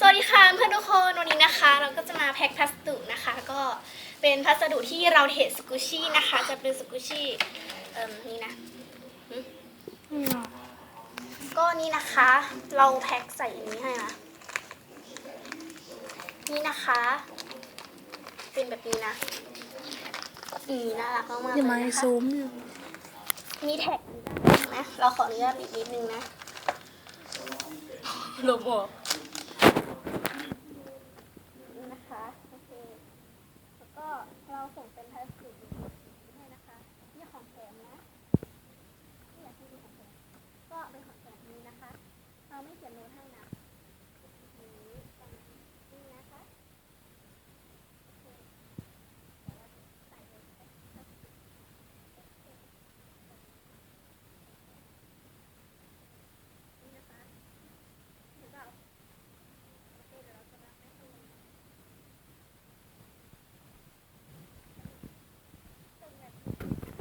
สวัสดีค่ะเพื่อนทุกคนวันนี้นะคะ เราก็จะมาแพ็คพัสดุนะคะ ก็เป็นพัสดุที่เราเทสกุชี่นะคะ จะเป็นสกุชี่เอ่มนี่นะหึก็นี่นะคะ เราแพ็คใส่อันนี้ให้นะนี่นะคะ เป็นแบบนี้นะอือน่ารักมากๆอย่าเลมายนะคะซูมอยู่มีแท็กนะเราขออนุญาตอีกนิดนึงนะลบออก นี่นะคะ โอเค แล้วก็เราส่งเป็นพลาสติกให้นะคะ นี่ของแถมนะนี่อยากให้ดูของแถมก็เป็นของแถมนี้นะคะ เราไม่เขียนโน้ตให้นะนี่นี่นะคะโอเคเดี๋ยวเราใส่เลยนี่นะคะเดี๋ยวเราโอเคเดี๋ยวเราจะรับให้คุณ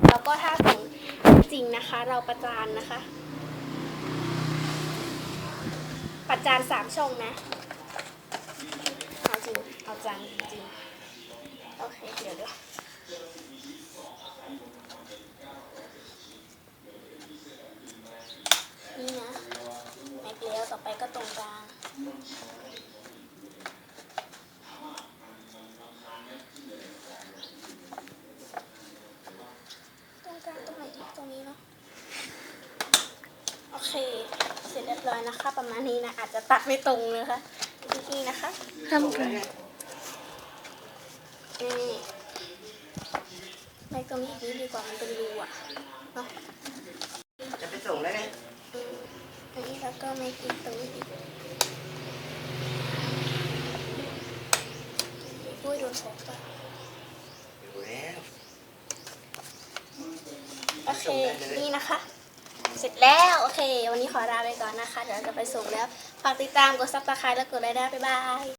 แล้ว ก็ถ้าส่งจริงนะคะ เราประจานนะคะ ประจานสามช่องนะเอาจริงเอาจังจริงโอเคเดี๋ยวดี๋ยนี่นะแม็กเลี้ยวต่อไปก็ตรงกลาง ตรงกลางตรงไห นอีกตรงนี้เนาะโอเค เสร็จเรียบร้อยนะคะ ประมาณนี้นะอาจจะตัดไม่ตรงเลยค่ะนี่นะคะทำกันนี่ไม่ตรงนี้อีกนิดดีกว่ามันเป็นรูอะเนาะจะไปส่งแล้วไงอืมอันนี้แล้วก็ไม่กินตรงนี้อีกอุ้ยโดนแสงไป อยู่แล้ว โอเค นี่นะคะ เสร็จแล้ว โอเค วันนี้ขอลาไปก่อนนะคะ เดี๋ยวเราจะไปส่งแล้ว ฝากติดตาม กดซับสไครต์และกดไลค์ได้บ๊ายบาย